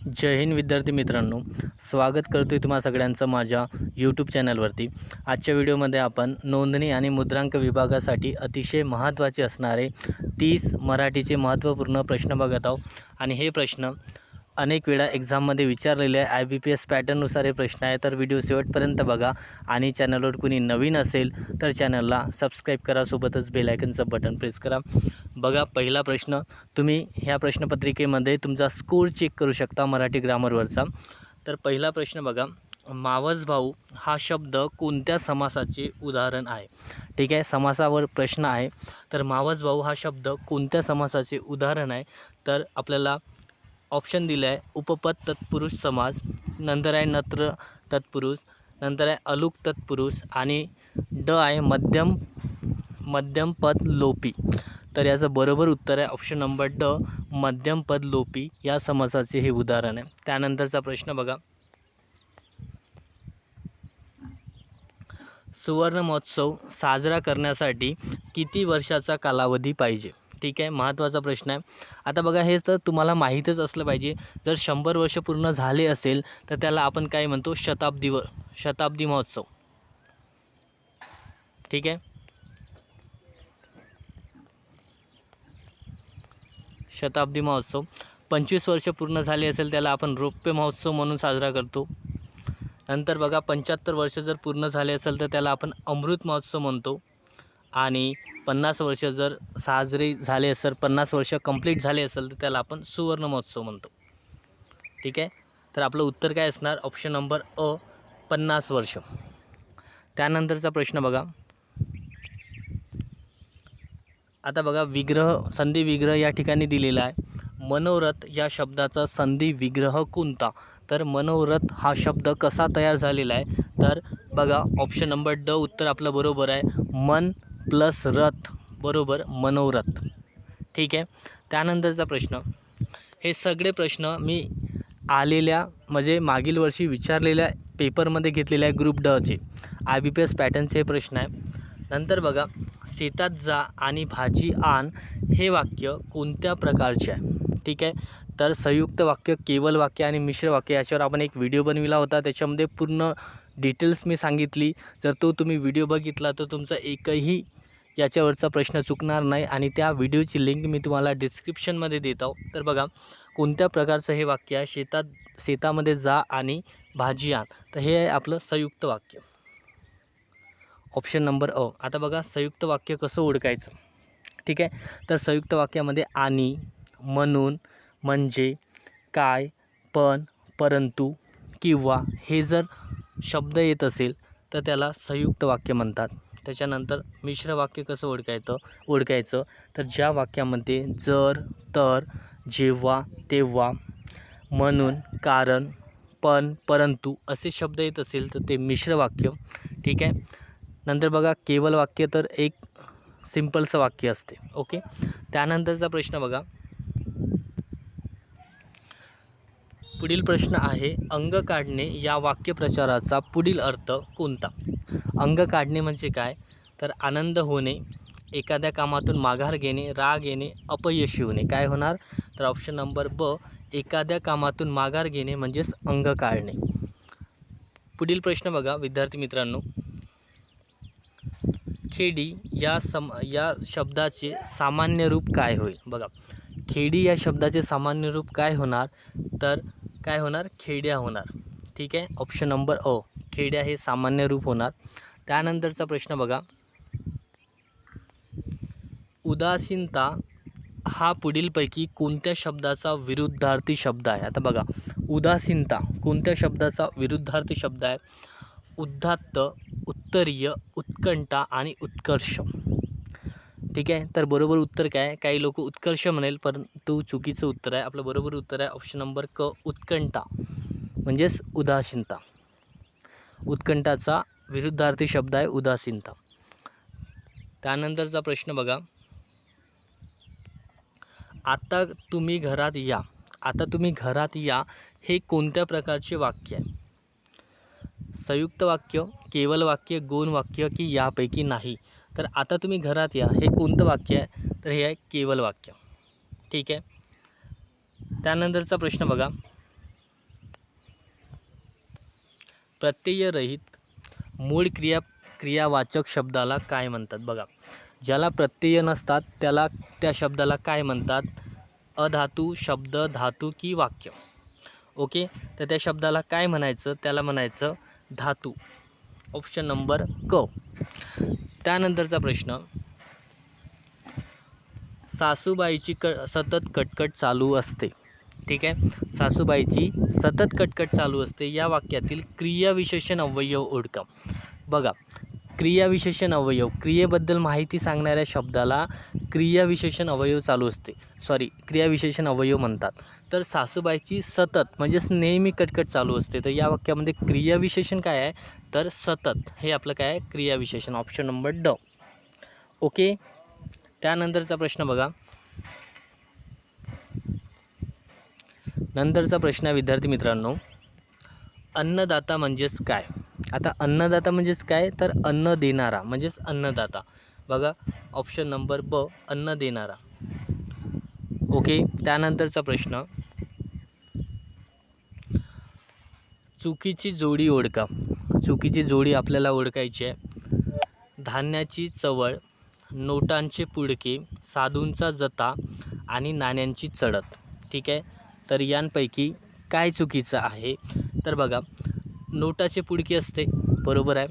जय हिंद विद्यार्थी मित्रांनो. स्वागत करतो आहे तुम्हा सगळ्यांचं माझ्या यूट्यूब चॅनलवरती आजच्या व्हिडिओमध्ये आपण नोंदणी आणि मुद्रांक विभागासाठी अतिशय महत्त्वाचे असणारे तीस मराठीचे महत्त्वपूर्ण प्रश्न बघत आहोत. आणि हे प्रश्न अनेक वेळा एक्झाममध्ये विचारलेले आहे. आय बी पी एस पॅटर्ननुसार हे प्रश्न आहे. तर व्हिडिओ शेवटपर्यंत बघा. आणि चॅनलवर कुणी नवीन असेल तर चॅनलला सबस्क्राईब करा. सोबतच बेलायकनचं बटन प्रेस करा. बघा पहिला प्रश्न. तुम्ही ह्या प्रश्नपत्रिकेमध्ये तुमचा स्कोर चेक करू शकता मराठी ग्रामरवरचा तर पहिला प्रश्न बघा. मावस भाऊ हा शब्द कोणत्या समासाचे उदाहरण आहे? ठीक आहे समासावर प्रश्न आहे. तर मावस भाऊ हा शब्द कोणत्या समासाचे उदाहरण आहे? तर आपल्याला ऑप्शन दिलं आहे. उपपद तत्पुरुष समास नंतर आहे नत्र तत्पुरुष नंतर आहे अलुक तत्पुरुष आणि ड आहे मध्यम मध्यम पद लोपी. तर याचं बरोबर उत्तर आहे ऑप्शन नंबर ड मध्यम पद लोपी. या समासाचे हे उदाहरण आहे. त्यानंतरचा प्रश्न बघा. सुवर्ण महोत्सव साजरा करण्यासाठी किती वर्षाचा कालावधी पाहिजे? ठीक आहे महत्त्वाचा प्रश्न आहे. आता बघा हेच तर तुम्हाला माहीतच असलं पाहिजे. जर शंभर वर्ष पूर्ण झाले असेल तर त्याला आपण काय म्हणतो? शताब्दी शताब्दी महोत्सव. ठीक आहे? शताब्दी महोत्सव. पंचवीस वर्ष पूर्ण झाले असेल त्याला आपण रौप्य महोत्सव म्हणून साजरा करतो. नंतर बघा पंच्याहत्तर वर्ष जर पूर्ण झाले असेल तर त्याला आपण अमृत महोत्सव म्हणतो. आणि पन्नास वर्ष जर साजरे झाले असेल पन्नास वर्ष कंप्लीट झाले असेल तर त्याला आपण सुवर्ण महोत्सव म्हणतो. ठीक आहे? तर आपलं उत्तर काय असणार? ऑप्शन नंबर अ पन्नास वर्ष. त्यानंतरचा प्रश्न बघा. आता बघा विग्रह संधी विग्रह या ठिकाणी दिलेला आहे. मनोरथ या शब्दाचा संधी विग्रह कोणता? तर मनोरथ हा शब्द कसा तयार झालेला आहे? तर बघा ऑप्शन नंबर ड उत्तर आपलं बरोबर आहे. मन प्लस रथ बरोबर मनोरथ. ठीक आहे? त्यानंतरचा प्रश्न. हे सगळे प्रश्न मी आलेल्या म्हणजे मागील वर्षी विचारलेल्या पेपरमध्ये घेतलेल्या आहे ग्रुप डचे आय बी पी एस पॅटर्नचे प्रश्न आहे. नंतर बघा शेतात जा आणि भाजी आण हे वाक्य कोणत्या प्रकारचे आहे? ठीक आहे? तर संयुक्त वाक्य केवल वाक्य आणि मिश्र वाक्य याच्यावर आपण एक व्हिडिओ बनविला होता. त्याच्यामध्ये पूर्ण डिटेल्स मी सांगितली. जर तो तुम्ही व्हिडिओ बघितला तर तुमचा एकही याच्यावरचा प्रश्न चुकणार नाही आणि त्या व्हिडिओची लिंक मी तुम्हाला डिस्क्रिप्शनमध्ये देत आहो. तर बघा कोणत्या प्रकारचं हे वाक्य आहे? शेतात शेतामध्ये जा आणि भाजी आण. तर हे आहे आपलं संयुक्त वाक्य. ऑप्शन नंबर अ. आता बघा संयुक्त वाक्य कसं ओळखायचं? ठीक आहे? तर संयुक्त वाक्यामध्ये आणि म्हणून म्हणजे काय पण परंतु किंवा हे जर शब्द येत असेल तर त्याला संयुक्त वाक्य म्हणतात. त्याच्यानंतर मिश्र वाक्य कसं ओळखायचं ओळखायचं? तर ज्या वाक्यामध्ये जर तर जेव्हा तेव्हा म्हणून कारण पण परंतु असे शब्द येत असेल तर ते मिश्र वाक्य. ठीक आहे? नंतर बघा केवल वाक्य तर एक सिम्पलचं वाक्य असते. ओके? त्यानंतरचा प्रश्न बघा. पुढील प्रश्न आहे अंग काढणे या वाक्यप्रचाराचा पुढील अर्थ कोणता? अंग काढणे म्हणजे काय? तर आनंद होणे एखाद्या कामातून माघार घेणे राग येणे अपयशी होणे काय होणार? तर ऑप्शन नंबर ब एखाद्या कामातून माघार घेणे म्हणजेच अंग काढणे. पुढील प्रश्न बघा विद्यार्थी मित्रांनो. खेडी या सम या शब्दाचे सामान्य रूप काय होईल बघा. खेडी या शब्दाचे सामान्य रूप काय होणार? तर काय होणार? खेड्या होणार. ठीक आहे? ऑप्शन नंबर अ खेड्या हे सामान्य रूप होणार. त्यानंतरचा प्रश्न बघा. उदासीनता हा पुढीलपैकी कोणत्या शब्दाचा विरुद्धार्थी शब्द आहे? आता बघा. उदासीनता कोणत्या शब्दाचा विरुद्धार्थी शब्द आहे? उद्धात्त उत्तरीय उत्कंठा आणि उत्कर्ष. ठीक आहे? तर बरोबर उत्तर काय? काही लोक उत्कर्ष म्हणेल परंतु चुकीचं उत्तर आहे. आपलं बरोबर उत्तर आहे ऑप्शन नंबर क उत्कंठा. म्हणजेच उदासीनता. उत्कंठाचा विरुद्धार्थी शब्द आहे उदासीनता. त्यानंतरचा प्रश्न बघा. आता तुम्ही घरात या. आता तुम्ही घरात या हे कोणत्या प्रकारचे वाक्य आहे? संयुक्त वाक्य केवल वाक्य गौण वाक्य की यापैकी नाही? तर आता तुम्ही घरात या. हे कोणतं वाक्य आहे? तर हे आहे केवल वाक्य. ठीक आहे? त्यानंतरचा प्रश्न बघा. प्रत्ययरहित मूळ क्रिया क्रियावाचक शब्दाला काय म्हणतात? बघा. ज्याला प्रत्यय नसतात त्याला त्या शब्दाला काय म्हणतात? अधातू शब्द धातू की वाक्य. ओके? तर त्या शब्दाला काय म्हणायचं? त्याला म्हणायचं धातू. ऑप्शन नंबर क. त्यानंतरचा प्रश्न. सासूबाईची क सतत कटकट चालू असते. ठीक आहे? सासूबाईची सतत कटकट चालू असते. या वाक्यातील क्रियाविशेषण अवयव ओळखा. बघा क्रियाविशेषण अवयव. क्रियेबद्दल माहिती सांगणाऱ्या शब्दाला क्रियाविशेषण अवयव चालू असते. सॉरी क्रियाविशेषण अवयव म्हणतात. तर सासूबाईची सतत म्हणजेच नेहमी कटकट चालू असते. तर या वाक्यामध्ये क्रियाविशेषण काय आहे? तर सतत. हे आपलं काय आहे? क्रियाविशेषण. ऑप्शन नंबर ड ओके त्यानंतरचा प्रश्न बघा. नंतरचा प्रश्न आहे विद्यार्थी मित्रांनो. अन्नदाता म्हणजेच काय? आता अन्नदाता म्हणजेच काय? तर अन्न देणारा म्हणजेच अन्नदाता. बघा ऑप्शन नंबर ब अन्न देणारा. ओके त्यानंतरचा प्रश्न. चुकीची जोडी ओळखा. चुकीची जोडी आपल्याला ओळखायची आहे. धान्याची चवळ नोटांचे पुडके साधूंचा जता आणि नाण्यांची चढत. ठीक आहे? तर यांपैकी काय चुकीचं आहे? तर बघा नोटाचे पुडकी असते बरोबर आहे.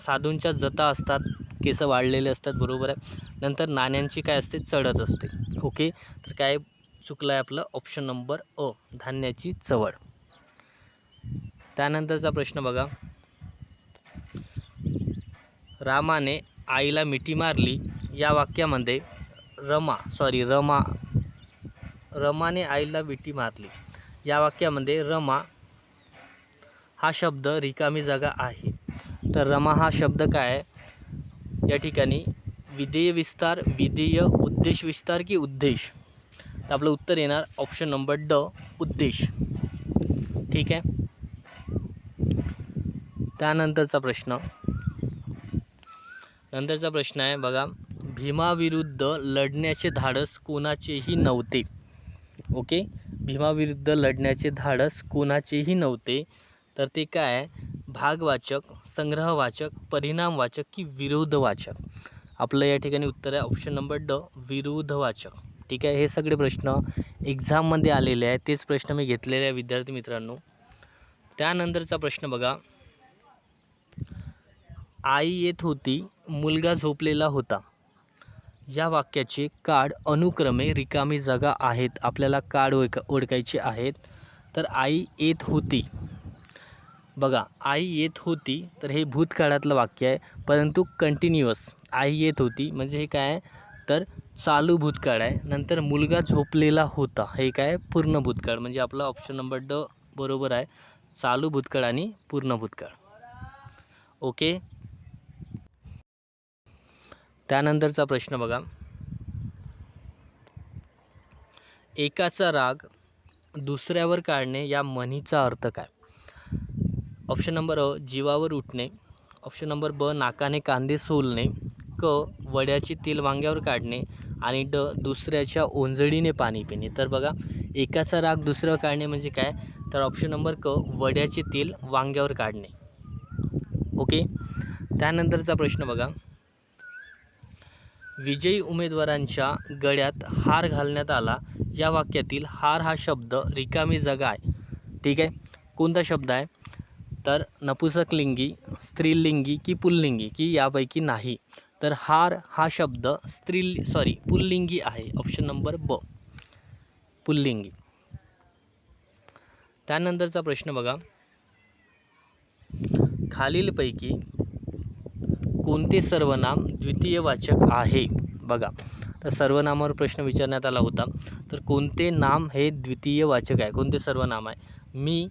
साधूंच्या जता असतात केस वाढलेले असतात बरोबर आहे. नंतर नाण्यांची काय असते? चढत असते. ओके? तर काय चुकलं आहे आपलं? ऑप्शन नंबर अ धान्याची चवळ त्यानंतरचा प्रश्न बघा. रामाने आईला मिठी मारली. या वाक्यामध्ये रमा सॉरी रमा रमाने आईला मिठी मारली. या वाक्यामध्ये रमा हा शब्द रिकामी जागा आहे. तर रमा हा शब्द काय आहे? या ठिकाणी विधेय विस्तार विधेय उद्देश विस्तार की उद्देश? तर आपलं उत्तर येणार ऑप्शन नंबर ड उद्देश. ठीक आहे? त्यानंतरचा प्रश्न. नंतरचा प्रश्न आहे बघा. भीमाविरुद्ध लढण्याचे धाडस कोणाचेही नव्हते. ओके? भीमाविरुद्ध लढण्याचे धाडस कोणाचेही नव्हते. तर ते काय आहे? भागवाचक संग्रहवाचक परिणामवाचक की विरोधवाचक आपलं या ठिकाणी उत्तर आहे ऑप्शन नंबर ड विरोधवाचक ठीक आहे? हे सगळे प्रश्न एक्झाममध्ये आलेले आहेत. तेच प्रश्न मी घेतलेले आहे विद्यार्थी मित्रांनो. त्यानंतरचा प्रश्न बघा. आई येत होती मुलगा झोपलेला होता. या वाक्याचे कार्ड अनुक्रमे रिकामी जागा आहेत. आपल्याला कार्ड ओळख ओळखायचे आहेत. तर आई येत होती. बघा आई येत होती तर हे भूतकाळातलं वाक्य आहे परंतु कंटिन्युअस आई येत होती म्हणजे हे काय आहे? तर चालू भूतकाळ आहे नंतर मुलगा झोपलेला होता हे काय पूर्ण भूतकाळ म्हणजे आपला ऑप्शन नंबर ड बरोबर आहे चालू भूतकाळ आणि पूर्ण भूतकाळ. ओके त्यानंतरचा प्रश्न बघा. एकाचा राग दुसऱ्यावर काढणे या म्हणीचा अर्थ काय? ऑप्शन नंबर अ जीवावर उठणे. ऑप्शन नंबर ब नाकाने कांदे सोलणे. क वड्याचे तेल वांग्यावर काढणे. आणि ड दुसऱ्याच्या ओंजळीने पाणी पिणे. तर बघा एकाचा राग दुसऱ्यावर काढणे म्हणजे काय? तर ऑप्शन नंबर क वड्याचे तेल वांग्यावर काढणे. ओके? त्यानंतरचा प्रश्न बघा. विजयी उमेदवारांच्या गळ्यात हार घालण्यात आला. या वाक्यातील हार हा शब्द रिकामी जागा आहे. ठीक आहे? कोणता शब्द आहे? तर नपुसकलिंगी स्त्रीलिंगी की पुल्लिंगी की यापैकी नाही. तर हार हा शब्द स्त्री सॉरी पुल्लिंगी आहे. ऑप्शन नंबर ब पुल्लिंगी. त्यानंतरचा प्रश्न बघा. खालीलपैकी कोणते सर्वनाम द्वितीयवाचक आहे? बघा. तर सर्वनामावर प्रश्न विचारण्यात आला होता. तर कोणते नाम हे द्वितीयवाचक आहे? कोणते सर्वनाम आहे? मी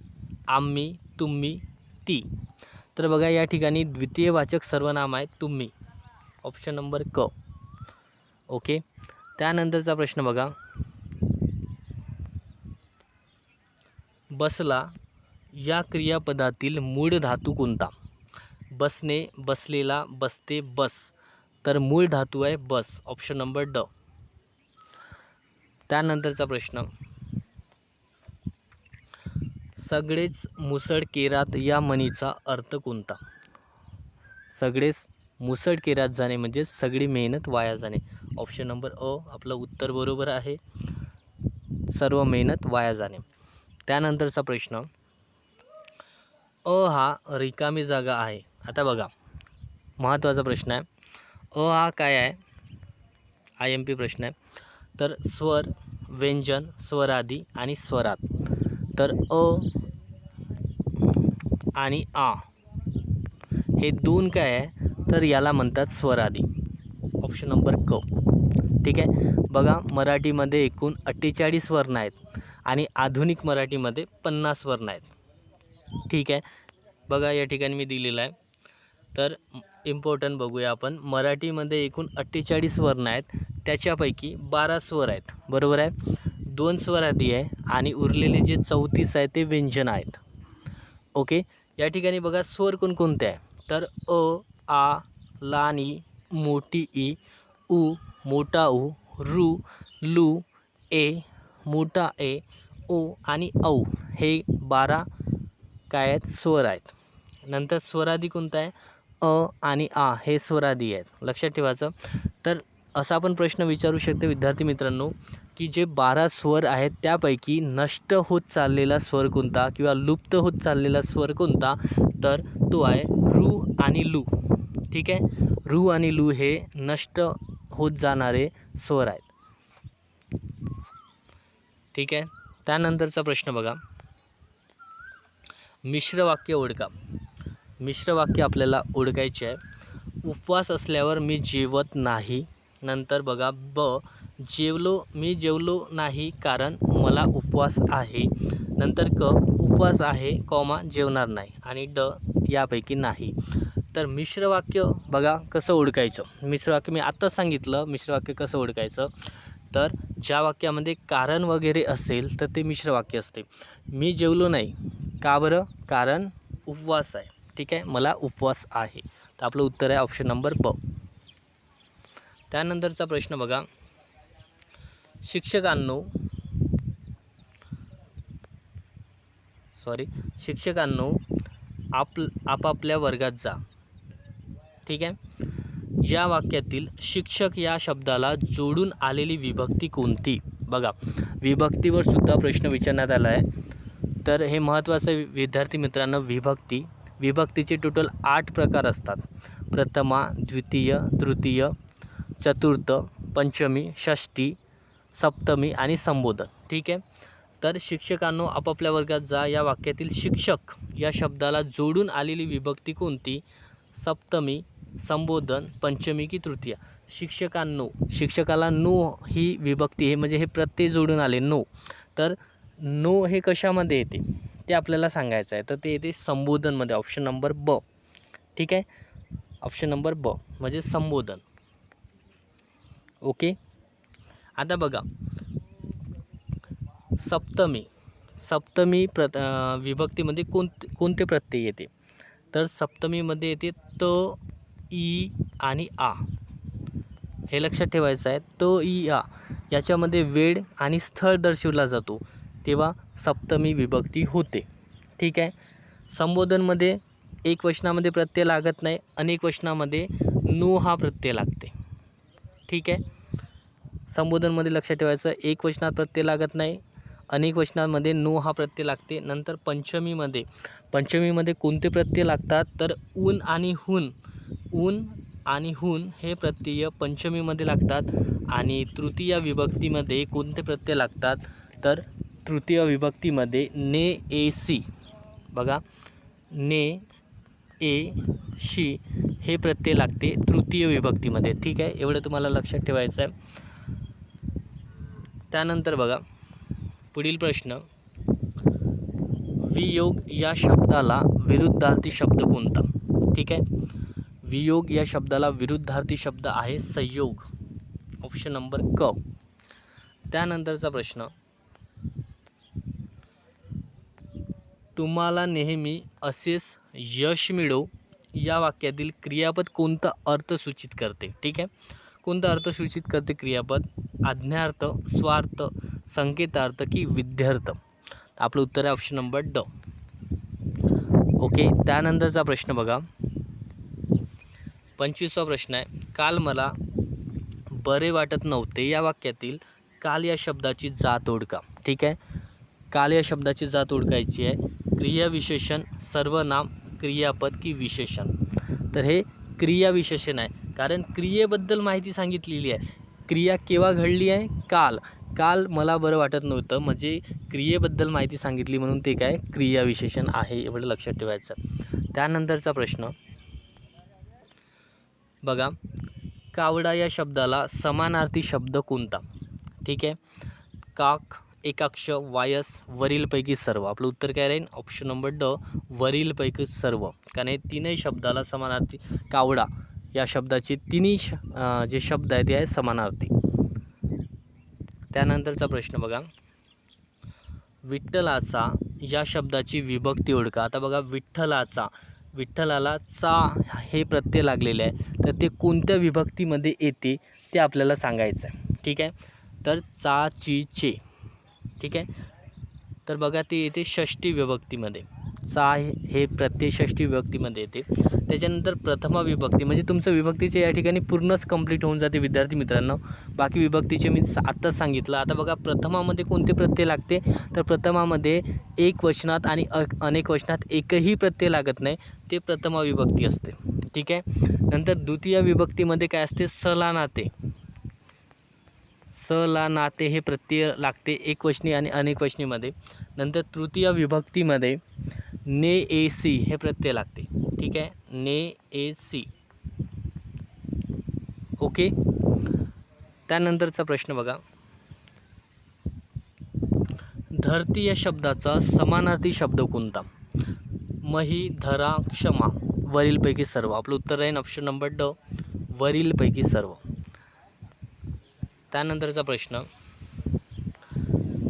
आम्ही तुम्ही ती. तर बघा या ठिकाणी द्वितीयवाचक सर्वनाम आहे तुम्ही. ऑप्शन नंबर क ओके त्यानंतरचा प्रश्न बघा. बसला या क्रियापदातील मूळ धातू कोणता? बसने बसलेला बसते बस. तर मूळ धातू आहे बस. ऑप्शन नंबर ड त्यानंतरचा प्रश्न. सगळेच मुसळ केरात या म्हणीचा अर्थ कोणता? सगळेच मुसळ केरात जाणे म्हणजे सगळी मेहनत वाया जाणे. ऑप्शन नंबर अ आपलं उत्तर बरोबर आहे. सर्व मेहनत वाया जाणे. त्यानंतरचा प्रश्न अ हा रिकामी जागा आहे. आता बघा महत्त्वाचा प्रश्न आहे. अ हा काय आहे? आय एम पी प्रश्न आहे. तर स्वर व्यंजन स्वरादी आणि स्वरात. तर अ आणि आ. हे दोन काय आहे? तर याला म्हणतात स्वरादी. ऑप्शन नंबर क ठीक आहे? बघा मराठीमध्ये एकूण अठ्ठेचाळीस वर्ण आहेत आणि आधुनिक मराठीमध्ये पन्नास वर्ण आहेत. ठीक आहे? बघा या ठिकाणी मी दिलेलं आहे. तर इम्पॉर्टंट बघूया आपण. मराठीमध्ये एकूण अठ्ठेचाळीस वर्ण आहेत. त्याच्यापैकी बारा स्वर आहेत. बरोबर आहे? दोन स्वरादी आहे आणि उरलेले जे चौतीस आहे ते व्यंजन आहेत. ओके? या ठिकाणी बघा स्वर कोणकोणते आहे? तर अ आ लानी मोठी ई उ मोठा उ रु लू ए मोठा ए ओ आणि औ हे बारा काय आहेत? स्वर आहेत. नंतर स्वरादी कोणता आहे? अ आणि आ हे स्वरादी आहेत. लक्षात ठेवायचं. तर असा पण प्रश्न विचारू शकते विद्यार्थी मित्रांनो. की जे बारा स्वर आहेत त्यापैकी नष्ट होत चाललेला स्वर कोणता किंवा लुप्त होत चाललेला स्वर कोणता? तर तो आहे रू आणि लू. ठीक आहे? रू आणि लू हे नष्ट होत जाणारे स्वर आहेत. ठीक आहे? त्यानंतरचा प्रश्न बघा. मिश्र वाक्य ओळखा. मिश्र वाक्य आपल्याला ओळखायचे आहे. उपवास असल्यावर मी जेवत नाही. नंतर बघा ब जेवलो मी जेवलो नाही कारण मला उपवास आहे. नंतर क उपवास आहे कॉमा जेवणार नाही आणि ड यापैकी नाही. तर मिश्र वाक्य बघा कसं ओळखायचं. मिश्र वाक्य मी आत्ताच सांगितलं मिश्र वाक्य कसं ओळखायचं? तर ज्या वाक्यामध्ये कारण वगैरे असेल तर ते मिश्र वाक्य असते. मी जेवलो नाही. का बरं? कारण उपवास आहे. ठीक आहे? मला उपवास आहे. तर आपलं उत्तर आहे ऑप्शन नंबर ब त्यानंतरचा प्रश्न बघा. शिक्षकांनो सॉरी शिक्षकांनो आप आपापल्या वर्गात जा. ठीक आहे? या वाक्यातील शिक्षक या शब्दाला जोडून आलेली विभक्ती कोणती? बघा विभक्तीवर सुद्धा प्रश्न विचारण्यात आला आहे. तर हे महत्त्वाचं विद्यार्थी मित्रांनो विभक्ती. विभक्तीचे टोटल आठ प्रकार असतात. प्रथमा द्वितीय तृतीय चतुर्थ पंचमी षष्टी सप्तमी आणि संबोधन. ठीक आहे? तर शिक्षकांनो आपापल्या वर्गात जा. या वाक्यातील शिक्षक या शब्दाला जोडून आलेली विभक्ती कोणती? सप्तमी संबोधन पंचमी की तृतीय. शिक्षकांनो शिक्षकाला नो ही विभक्ती हे म्हणजे हे प्रत्यय जोडून आले नो. तर नो हे कशामध्ये येते? ते आपल्याला सांगायचं आहे. तर ते येते संबोधनमध्ये ऑप्शन नंबर ब ठीक आहे? ऑप्शन नंबर ब म्हणजे संबोधन. ओके आता बघा. सप्तमी. सप्तमी प्र विभक्तीमध्ये कोणते कोणते प्रत्यय येते? तर सप्तमीमध्ये येते त ई आणि आ. हे लक्षात ठेवायचं आहे. त ई आ. याच्यामध्ये वेळ आणि स्थळ दर्शवला जातो. तेव्हा सप्तमी विभक्ती होते. ठीक आहे? संबोधनमध्ये एक वचनामध्ये प्रत्यय लागत नाही. अनेक वचनामध्ये नो हा प्रत्यय लागते. ठीक आहे? संबोधनमध्ये लक्षात ठेवायचं एक वचनात प्रत्यय लागत नाही अनेक वचनांमध्ये नो हा प्रत्यय लागते. नंतर पंचमीमध्ये पंचमीमध्ये कोणते प्रत्यय लागतात? तर ऊन आणि हून. ऊन आणि हून हे प्रत्यय पंचमीमध्ये लागतात आणि तृतीय विभक्तीमध्ये कोणते प्रत्यय लागतात? तर तृतीय विभक्तीमध्ये ने ए सी. बघा ने ए शी हे प्रत्यय लागते तृतीय विभक्तीमध्ये. ठीक आहे? एवढं तुम्हाला लक्षात ठेवायचं आहे. त्यानंतर बघा पुढील प्रश्न. वियोग या शब्दाला विरुद्धार्थी शब्द कोणता? ठीक आहे? वियोग या शब्दाला विरुद्धार्थी शब्द आहे संयोग. ऑप्शन नंबर क. त्यानंतरचा प्रश्न. तुम्हाला नेहमी असेच यश मिळो या वाक्यातील क्रियापद कोणता अर्थ सूचित करते? ठीक आहे? कोणता अर्थ सूचित करते क्रियापद. आज्ञार्थ स्वार्थ संकेतार्थ की विद्यार्थ. आपलं उत्तर आहे ऑप्शन नंबर ड ओके त्यानंतरचा प्रश्न बघा. पंचवीसवा प्रश्न आहे काल मला बरे वाटत नव्हते या वाक्यातील काल या शब्दाची जात ओळखा. ठीक आहे? काल या शब्दाची जात ओळखायची आहे. क्रियाविशेषण सर्वनाम क्रियापद की विशेषण. तर हे क्रियाविशेषण आहे. कारण क्रियेबद्दल माहिती सांगितलेली आहे. क्रिया केव्हा घडली आहे? काल. काल मला बरं वाटत नव्हतं. म्हणजे क्रियेबद्दल माहिती सांगितली म्हणून ते काय क्रियाविशेषण आहे एवढं लक्षात ठेवायचं. त्यानंतरचा प्रश्न. बघा. कावडा या शब्दाला समानार्थी शब्द कोणता? ठीक आहे. काक एकाक्ष वायस वरीलपैकी सर्व. आपलं उत्तर काय राहील ऑप्शन नंबर ड वरीलपैकी सर्व. कारण हे तीनही शब्दाला समानार्थी. कावडा. या शब्दाचे तिन्ही श जे शब्द आहेत ते आहे समानार्थी. त्यानंतरचा प्रश्न बघा. विठ्ठलाचा या शब्दाची विभक्ती ओळखा. आता बघा विठ्ठलाचा विठ्ठलाला चा हे प्रत्यय लागलेले आहे. तर ते कोणत्या विभक्तीमध्ये येते ते आपल्याला सांगायचं आहे ठीक आहे? तर चा ची चे ठीक आहे? तर बघा ते येते षष्टी विभक्तीमध्ये. चा हे- हे प्रत्यय षष्टी विभक्तीमध्ये येते. त्याच्यानंतर प्रथमा विभक्ती. म्हणजे तुमचं विभक्तीचे या ठिकाणी पूर्णच कंप्लीट होऊन जाते विद्यार्थी मित्रांनो. बाकी विभक्तीचे मी आत्ताच सांगितलं. आता बघा प्रथमामध्ये कोणते प्रत्यय लागते? तर प्रथमामध्ये एक वचनात आणि अ अनेक वचनात एकही प्रत्यय लागत नाही. ते प्रथमा विभक्ती असते. ठीक आहे? नंतर द्वितीय विभक्तीमध्ये काय असते? सला नाते स ला नाते हे प्रत्यय लागते एकवचनी आणि अनेकवचनीमध्ये. नंतर तृतीय विभक्तीमध्ये ने ए सी हे प्रत्यय लागते. ठीक आहे? ने ए सी. ओके? त्यानंतरचा प्रश्न बघा. धरती या शब्दाचा समानार्थी शब्द कोणता? मही धरा क्षमा वरीलपैकी सर्व. आपलं उत्तर राहील ऑप्शन नंबर ड. वरीलपैकी सर्व. त्यानंतरचा प्रश्न.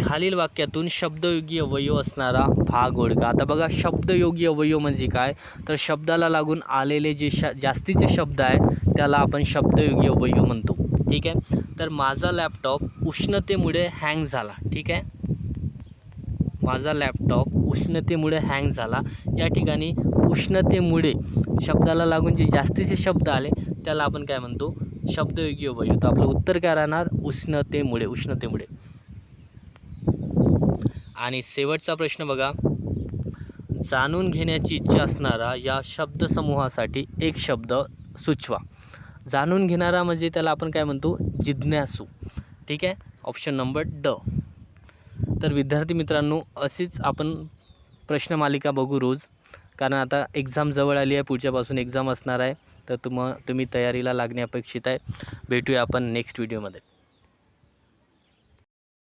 खालील वाक्यातून शब्दयोगी अवयव असणारा भाग ओळखा आता बघा शब्दयोगी अवयव म्हणजे काय? तर शब्दाला लागून आलेले जे श जास्तीचे शब्द आहे त्याला आपण शब्दयोगी अवयव म्हणतो. ठीक आहे? तर माझा लॅपटॉप उष्णतेमुळे हँग झाला. ठीक आहे? माझा लॅपटॉप उष्णतेमुळे हँग झाला. या ठिकाणी उष्णतेमुळे शब्दाला लागून जे जास्तीचे शब्द आले त्याला आपण काय म्हणतो? शब्दयोगी अवयव. तर आपलं उत्तर काय राहणार? उष्णतेमुळे उष्णतेमुळे. आणि शेवटचा प्रश्न बघा. जाणून घेण्याची इच्छा असणारा या शब्दसमूहासाठी एक शब्द सुचवा. जाणून घेणारा म्हणजे त्याला आपण काय म्हणतो? जिज्ञासू. ठीक आहे? ऑप्शन नंबर ड तर विद्यार्थी मित्रांनो अशीच आपण प्रश्नमालिका बघू रोज. कारण आता एक्झाम जवळ आली आहे पुढच्यापासून एक्झाम असणार आहे. तर तुम तुम्ही तयारीला लागणे अपेक्षित आहे. भेटूया आपण नेक्स्ट व्हिडिओमध्ये